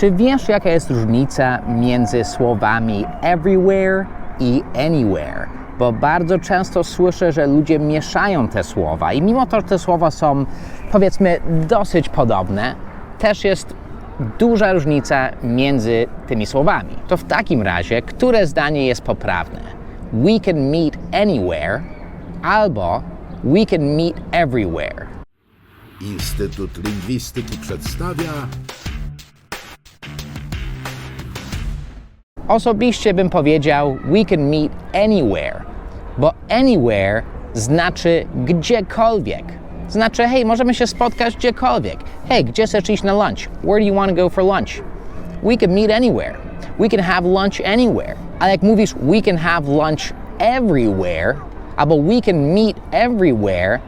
Czy wiesz, jaka jest różnica między słowami everywhere i anywhere? Bo bardzo często słyszę, że ludzie mieszają te słowa i mimo to, że te słowa są powiedzmy dosyć podobne, też jest duża różnica między tymi słowami. To w takim razie, które zdanie jest poprawne? We can meet anywhere albo we can meet everywhere. Instytut Lingwistyki przedstawia Osobiście bym powiedział we can meet anywhere, bo anywhere znaczy gdziekolwiek. Znaczy, hej, możemy się spotkać gdziekolwiek. Hej, gdzie chcesz iść na lunch? Where do you want to go for lunch? We can meet anywhere. We can have lunch anywhere. Ale jak mówisz we can have lunch everywhere, albo we can meet everywhere,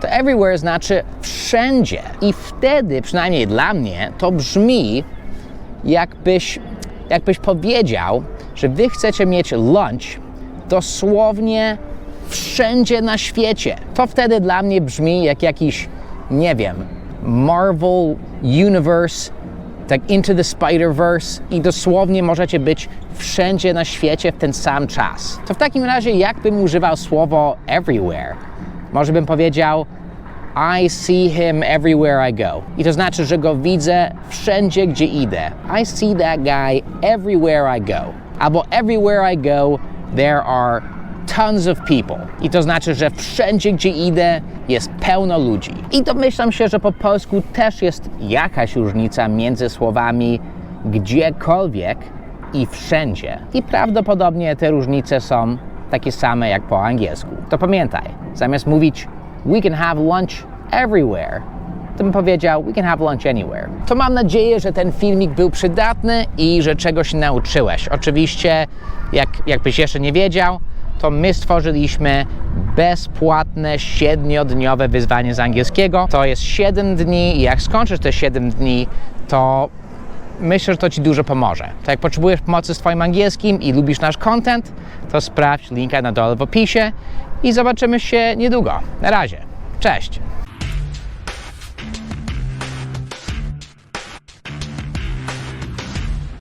to everywhere znaczy wszędzie. I wtedy, przynajmniej dla mnie, to brzmi jakbyś, jakbyś powiedział, że wy chcecie mieć lunch dosłownie wszędzie na świecie. To wtedy dla mnie brzmi jak jakiś, nie wiem, Marvel Universe, tak Into the Spider-Verse i dosłownie możecie być wszędzie na świecie w ten sam czas. To w takim razie jakbym używał słowo everywhere? Może bym powiedział I see him everywhere I go. I to znaczy, że go widzę wszędzie, gdzie idę. I see that guy everywhere I go. Albo everywhere I go, there are tons of people. I to znaczy, że wszędzie, gdzie idę, jest pełno ludzi. I domyślam się, że po polsku też jest jakaś różnica między słowami gdziekolwiek i wszędzie. I prawdopodobnie te różnice są takie same jak po angielsku. To pamiętaj, zamiast mówić we can have lunch everywhere, to bym powiedział we can have lunch anywhere. To mam nadzieję, że ten filmik był przydatny i że czegoś nauczyłeś. Oczywiście, jak, jakbyś jeszcze nie wiedział, to my stworzyliśmy bezpłatne siedmiodniowe wyzwanie z angielskiego. To jest 7 dni i jak skończysz te 7 dni, to myślę, że to Ci dużo pomoże. To jak potrzebujesz pomocy z Twoim angielskim i lubisz nasz content, to sprawdź linka na dole w opisie i zobaczymy się niedługo. Na razie. Cześć!